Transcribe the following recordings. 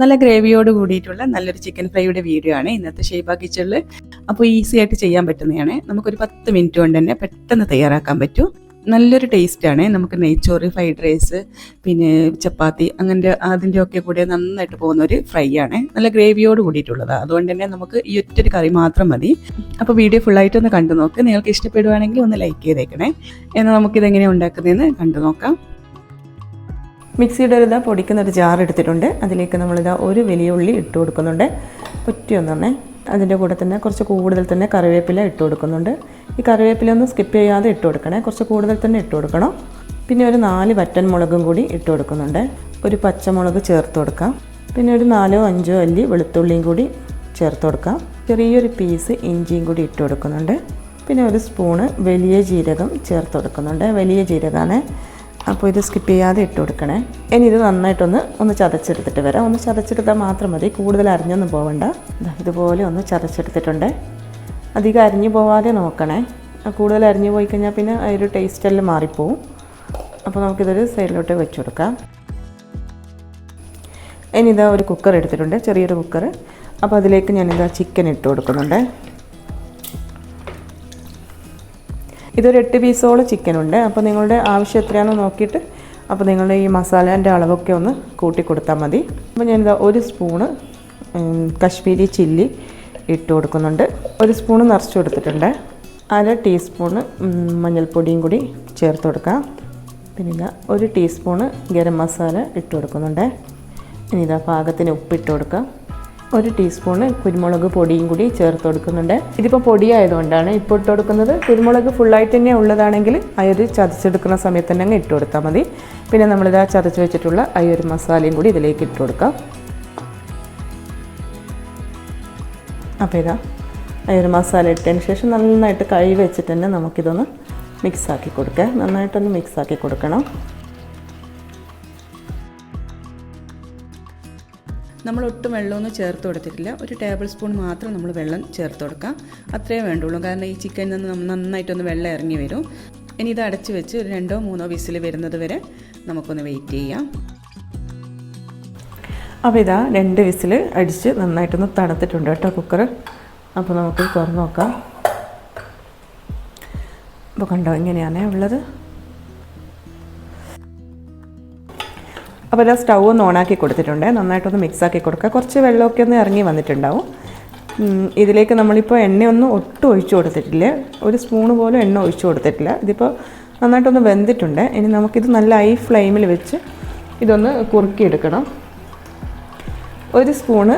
നല്ല ഗ്രേവിയോട് കൂടിയിട്ടുള്ള നല്ലൊരു ചിക്കൻ ഫ്രൈയുടെ വീഡിയോ ആണ് ഇന്നത്തെ ഷേബ കിച്ചണിൽ അപ്പോൾ ഈസി ആയിട്ട് ചെയ്യാൻ പറ്റുന്നതാണ്. നമുക്കൊരു പത്ത് മിനിറ്റ് കൊണ്ട് തന്നെ പെട്ടെന്ന് തയ്യാറാക്കാൻ പറ്റും. നല്ലൊരു ടേസ്റ്റാണ് നമുക്ക് നെയ്ച്ചോറ് ഫ്രൈഡ് റൈസ് പിന്നെ ചപ്പാത്തി അങ്ങനത്തെ അതിന്റെ ഒക്കെ കൂടെ നന്നായിട്ട് പോകുന്ന ഒരു ഫ്രൈ ആണ്. നല്ല ഗ്രേവിയോട് കൂടിയിട്ടുള്ളതാണ് അതുകൊണ്ട് തന്നെ നമുക്ക് ഈ ഒറ്റൊരു കറി മാത്രം മതി. അപ്പോൾ വീഡിയോ ഫുള്ളായിട്ട് ഒന്ന് കണ്ടു നോക്ക്. നിങ്ങൾക്ക് ഇഷ്ടപ്പെടുവാണെങ്കിൽ ഒന്ന് ലൈക്ക് ചെയ്തേക്കണേ. എന്നാൽ നമുക്കിതെങ്ങനെയാണ് ഉണ്ടാക്കുന്നതെന്ന് കണ്ടു നോക്കാം. മിക്സിയുടെ ഒരു ഇതാ പൊടിക്കുന്ന ഒരു ജാർ എടുത്തിട്ടുണ്ട്. അതിലേക്ക് നമ്മളിതാ ഒരു വലിയ ഉള്ളി ഇട്ട് കൊടുക്കുന്നുണ്ട്. ഒറ്റയൊന്നെ അതിന്റെ കൂടെ തന്നെ കുറച്ച് കൂടുതൽ തന്നെ കറിവേപ്പില ഇട്ട് കൊടുക്കുന്നുണ്ട്. ഈ കറിവേപ്പില ഒന്ന് സ്കിപ്പ് ചെയ്യാതെ ഇട്ട് കൊടുക്കണേ. കുറച്ച് കൂടുതൽ തന്നെ ഇട്ട് കൊടുക്കണം. പിന്നെ ഒരു നാല് വറ്റൻ മുളകും കൂടി ഇട്ട് കൊടുക്കുന്നുണ്ട്. ഒരു പച്ചമുളക് ചേർത്ത് കൊടുക്കാം. പിന്നെ ഒരു നാലോ അഞ്ചോ അല്ലി വെളുത്തുള്ളിയും കൂടി ചേർത്ത് കൊടുക്കാം. ചെറിയൊരു പീസ് ഇഞ്ചിയും കൂടി ഇട്ട് കൊടുക്കുന്നുണ്ട്. പിന്നെ ഒരു സ്പൂണ് വലിയ ജീരകം ചേർത്ത് കൊടുക്കുന്നുണ്ട്. വലിയ ജീരകമാണ് അപ്പോൾ ഇത് സ്കിപ്പ് ചെയ്യാതെ ഇട്ട് കൊടുക്കണേ. ഇനി ഇത് നന്നായിട്ടൊന്ന് ഒന്ന് ചതച്ചെടുത്തിട്ട് വരാം. ഒന്ന് ചതച്ചെടുത്താൽ മാത്രം മതി. കൂടുതൽ അരിഞ്ഞൊന്നും പോവണ്ട. ദാ ഇതുപോലെ ഒന്ന് ചതച്ചെടുത്തിട്ടുണ്ട്. അധികം അരിഞ്ഞു പോവാതെ നോക്കണേ. കൂടുതൽ അരിഞ്ഞു പോയി കഴിഞ്ഞാൽ പിന്നെ അതിന്റെ ടേസ്റ്റെല്ലാം മാറിപ്പോവും. അപ്പോൾ നമുക്കിതൊരു സൈഡിലോട്ട് വെച്ച് കൊടുക്കാം. ഇനി ഇതാ ഒരു കുക്കർ എടുത്തിട്ടുണ്ട്. ചെറിയൊരു കുക്കർ അപ്പോൾ അതിലേക്ക് ഞാനിതാ ചിക്കൻ ഇട്ട് കൊടുക്കുന്നുണ്ട്. ഇതൊരു എട്ട് പീസോളം ചിക്കനുണ്ട്. അപ്പോൾ നിങ്ങളുടെ ആവശ്യം എത്രയാണെന്ന് നോക്കിയിട്ട് അപ്പോൾ നിങ്ങൾ ഈ മസാലേന്റെ അളവൊക്കെ ഒന്ന് കൂട്ടി കൊടുത്താൽ മതി. അപ്പോൾ ഞാനിതാ ഒരു സ്പൂണ് കശ്മീരി ചില്ലി ഇട്ട് കൊടുക്കുന്നുണ്ട്. ഒരു സ്പൂണ് നിറച്ച് കൊടുത്തിട്ടുണ്ട്. അര ടീസ്പൂണ് മഞ്ഞൾപ്പൊടിയും കൂടി ചേർത്ത് കൊടുക്കാം. പിന്നെ ഇതാ ഒരു ടീസ്പൂണ് ഗരം മസാല ഇട്ട് കൊടുക്കുന്നുണ്ട്. ഇനി ഇതാ പാകത്തിന് ഉപ്പിട്ട് കൊടുക്കാം. ഒരു ടീസ്പൂണ് കുരുമുളക് പൊടിയും കൂടി ചേർത്ത് കൊടുക്കുന്നുണ്ട്. ഇതിപ്പോൾ പൊടിയായതുകൊണ്ടാണ് ഇപ്പോൾ ഇട്ട് കൊടുക്കുന്നത്. കുരുമുളക് ഫുള്ളായിട്ട് തന്നെ ഉള്ളതാണെങ്കിൽ അയൊരു ചതച്ചെടുക്കുന്ന സമയത്ത് തന്നെ അങ്ങ് ഇട്ട് കൊടുത്താൽ മതി. പിന്നെ നമ്മളിതാ ചതച്ച് വെച്ചിട്ടുള്ള അയൊരു മസാലയും കൂടി ഇതിലേക്ക് ഇട്ട് കൊടുക്കാം. അപ്പോൾ ഇതാ അയൊരു മസാല ഇട്ടതിന് ശേഷം നന്നായിട്ട് കൈ വെച്ചിട്ട് തന്നെ നമുക്കിതൊന്ന് മിക്സാക്കി കൊടുക്കാം. നന്നായിട്ടൊന്ന് മിക്സാക്കി കൊടുക്കണം. നമ്മൾ ഒട്ടും വെള്ളമൊന്നും ചേർത്ത് കൊടുത്തിട്ടില്ല. ഒരു ടേബിൾ സ്പൂൺ മാത്രം നമ്മൾ വെള്ളം ചേർത്ത് കൊടുക്കാം. അത്രേ വേണ്ടുള്ളൂ. കാരണം ഈ ചിക്കനിൽ നിന്ന് നന്നായിട്ടൊന്ന് വെള്ളം ഇറങ്ങി വരും. ഇനി ഇത് അടച്ച് വെച്ച് ഒരു രണ്ടോ മൂന്നോ വിസിൽ വരുന്നത് വരെ നമുക്കൊന്ന് വെയിറ്റ് ചെയ്യാം. അപ്പോൾ ഇതാ രണ്ട് വിസിൽ അടിച്ച് നന്നായിട്ടൊന്ന് തണുത്തിട്ടുണ്ട് കേട്ടോ കുക്കർ അപ്പോൾ നമുക്ക് തുറന്നു നോക്കാം. അപ്പോൾ കണ്ടോ ഇങ്ങനെയാണേ ഉള്ളത്. അപ്പോൾ ഇതാ സ്റ്റൗ ഒന്ന് ഓണാക്കി കൊടുത്തിട്ടുണ്ട്. നന്നായിട്ടൊന്ന് മിക്സ് ആക്കി കൊടുക്കുക. കുറച്ച് വെള്ളമൊക്കെ ഒന്ന് ഇറങ്ങി വന്നിട്ടുണ്ടാവും. ഇതിലേക്ക് നമ്മളിപ്പോൾ എണ്ണയൊന്നും ഒട്ടും ഒഴിച്ചു കൊടുത്തിട്ടില്ല. ഒരു സ്പൂണ് പോലും എണ്ണ ഒഴിച്ചു കൊടുത്തിട്ടില്ല. ഇതിപ്പോൾ നന്നായിട്ടൊന്ന് വെന്തിട്ടുണ്ട്. ഇനി നമുക്കിത് നല്ല ഹൈ ഫ്ലെയിമിൽ വെച്ച് ഇതൊന്ന് കുറുക്കിയെടുക്കണം. ഒരു സ്പൂണ്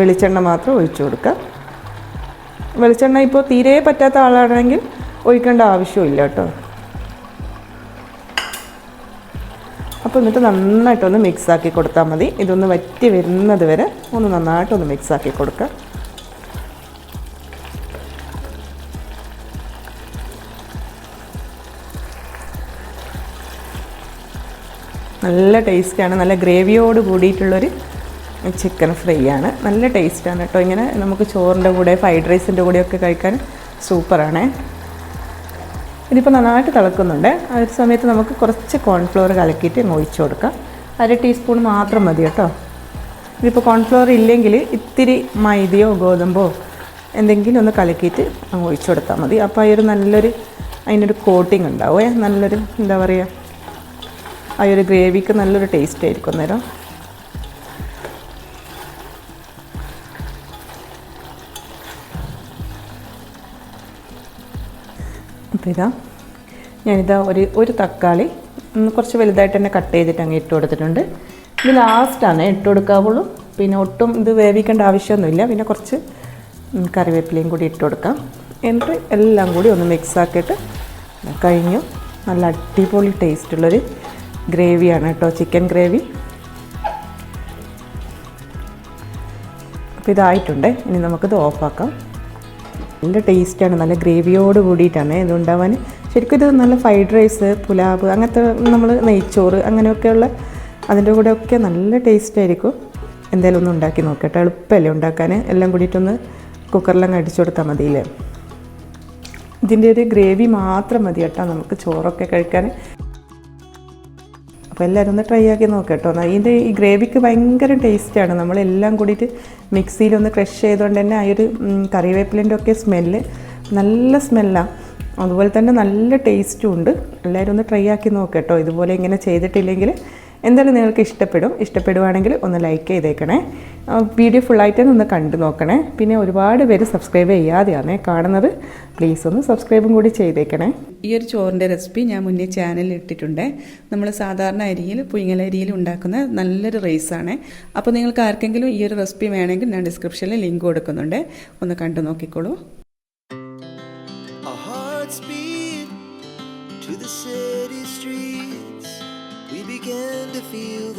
വെളിച്ചെണ്ണ മാത്രം ഒഴിച്ചു കൊടുക്കുക. വെളിച്ചെണ്ണ ഇപ്പോൾ തീരെ പറ്റാത്ത ആളാണെങ്കിൽ ഒഴിക്കേണ്ട ആവശ്യമില്ല കേട്ടോ. അപ്പോൾ എന്നിട്ട് നന്നായിട്ടൊന്ന് മിക്സാക്കി കൊടുത്താൽ മതി. ഇതൊന്ന് വറ്റി വരുന്നത് വരെ ഒന്ന് നന്നായിട്ടൊന്ന് മിക്സാക്കി കൊടുക്കുക നല്ല ടേസ്റ്റാണ് നല്ല ഗ്രേവിയോട് കൂടിയിട്ടുള്ളൊരു ചിക്കൻ ഫ്രൈ ആണ്. നല്ല ടേസ്റ്റാണ് കേട്ടോ ഇങ്ങനെ നമുക്ക് ചോറിന്റെ കൂടെ ഫ്രൈഡ് റൈസിന്റെ കൂടെയൊക്കെ കഴിക്കാൻ സൂപ്പറാണേ ഇതിപ്പോൾ നന്നായിട്ട് തിളക്കുന്നുണ്ട്. ആ ഒരു സമയത്ത് നമുക്ക് കുറച്ച് കോൺഫ്ലോർ കലക്കിയിട്ട് ഒഴിച്ചു കൊടുക്കാം. അര ടീസ്പൂൺ മാത്രം മതി കേട്ടോ. ഇതിപ്പോൾ കോൺഫ്ലോർ ഇല്ലെങ്കിൽ ഇത്തിരി മൈദയോ ഗോതമ്പോ എന്തെങ്കിലും ഒന്ന് കലക്കിയിട്ട് അങ്ങ് ഒഴിച്ചു കൊടുത്താൽ മതി. അപ്പോൾ ആ ഒരു നല്ലൊരു അതിനൊരു കോട്ടിങ് ഉണ്ടാവുമേ നല്ലൊരു എന്താ പറയുക ആ ഒരു ഗ്രേവിക്ക് നല്ലൊരു ടേസ്റ്റ് ആയിരിക്കും അന്നേരം. അപ്പോൾ ഇതാ ഞാനിതാ ഒരു ഒരു തക്കാളി കുറച്ച് വലുതായിട്ട് തന്നെ കട്ട് ചെയ്തിട്ട് അങ്ങ് ഇട്ട് കൊടുത്തിട്ടുണ്ട്. ഇത് ലാസ്റ്റാണ് ഇട്ട് കൊടുക്കാവുള്ളൂ. പിന്നെ ഒട്ടും ഇത് വേവിക്കേണ്ട ആവശ്യമൊന്നുമില്ല. പിന്നെ കുറച്ച് കറിവേപ്പിലയും കൂടി ഇട്ട് കൊടുക്കാം. എന്നിട്ട് എല്ലാം കൂടി ഒന്ന് മിക്സ് ആക്കിയിട്ട് കഴിഞ്ഞു. നല്ല അടിപൊളി ടേസ്റ്റുള്ളൊരു ഗ്രേവിയാണ് കേട്ടോ ചിക്കൻ ഗ്രേവി അപ്പോൾ ഇതായിട്ടുണ്ട്. ഇനി നമുക്കിത് ഓഫാക്കാം നല്ല ടേസ്റ്റാണ് നല്ല ഗ്രേവിയോട് കൂടിയിട്ടാണ്. ഇത് ഉണ്ടാവാൻ ശരിക്കും ഇത് നല്ല ഫ്രൈഡ് റൈസ് പുലാവ് അങ്ങനത്തെ നമ്മൾ നെയ്ച്ചോറ് അങ്ങനെയൊക്കെയുള്ള അതിന്റെ കൂടെ ഒക്കെ നല്ല ടേസ്റ്റ് ആയിരിക്കും. എന്തായാലും ഒന്ന് ഉണ്ടാക്കി നോക്കട്ടെ. എളുപ്പമല്ലേ ഉണ്ടാക്കാൻ? എല്ലാം കൂടിയിട്ടൊന്ന് കുക്കറിലങ്ങ് അടിച്ചു കൊടുത്താൽ മതിയില്ലേ? ഇതിന്റെ ഒരു ഗ്രേവി മാത്രം മതി കേട്ടോ. നമുക്ക് ചോറൊക്കെ കഴിക്കാൻ. അപ്പോൾ എല്ലാവരും ഒന്ന് ട്രൈ ആക്കി നോക്കാം കേട്ടോ. ഇതിന്റെ ഈ ഗ്രേവിക്ക് ഭയങ്കര ടേസ്റ്റാണ് നമ്മളെല്ലാം കൂടിയിട്ട് മിക്സിയിലൊന്ന് ക്രഷ് ചെയ്തുകൊണ്ട് തന്നെ ആ ഒരു കറിവേപ്പിലിന്റെ ഒക്കെ സ്മെല്ല് നല്ല സ്മെല്ലാണ് അതുപോലെ തന്നെ നല്ല ടേസ്റ്റും ഉണ്ട്. എല്ലാവരും ഒന്ന് ട്രൈ ആക്കി നോക്കാം കേട്ടോ. ഇതുപോലെ ഇങ്ങനെ ചെയ്തിട്ടില്ലെങ്കിൽ എന്തായാലും നിങ്ങൾക്ക് ഇഷ്ടപ്പെടും. ഇഷ്ടപ്പെടുവാണെങ്കിൽ ഒന്ന് ലൈക്ക് ചെയ്തേക്കണേ. വീഡിയോ ഫുള്ളായിട്ട് തന്നെ ഒന്ന് കണ്ടു നോക്കണേ. പിന്നെ ഒരുപാട് പേര് സബ്സ്ക്രൈബ് ചെയ്യാതെയാണ് കാണുന്നത്. പ്ലീസ് ഒന്ന് സബ്സ്ക്രൈബും കൂടി ചെയ്തേക്കണേ. ഈ ഒരു ചോറിന്റെ റെസിപ്പി ഞാൻ മുന്നേ ചാനലിൽ ഇട്ടിട്ടുണ്ട്. നമ്മൾ സാധാരണ അരിയിൽ പുയിങ്ങലരിയിൽ ഉണ്ടാക്കുന്ന നല്ലൊരു റൈസാണ് അപ്പോൾ നിങ്ങൾക്ക് ആർക്കെങ്കിലും ഈ ഒരു റെസിപ്പി വേണമെങ്കിൽ ഞാൻ ഡിസ്ക്രിപ്ഷനിൽ ലിങ്ക് കൊടുക്കുന്നുണ്ട്. ഒന്ന് കണ്ടു നോക്കിക്കോളൂ.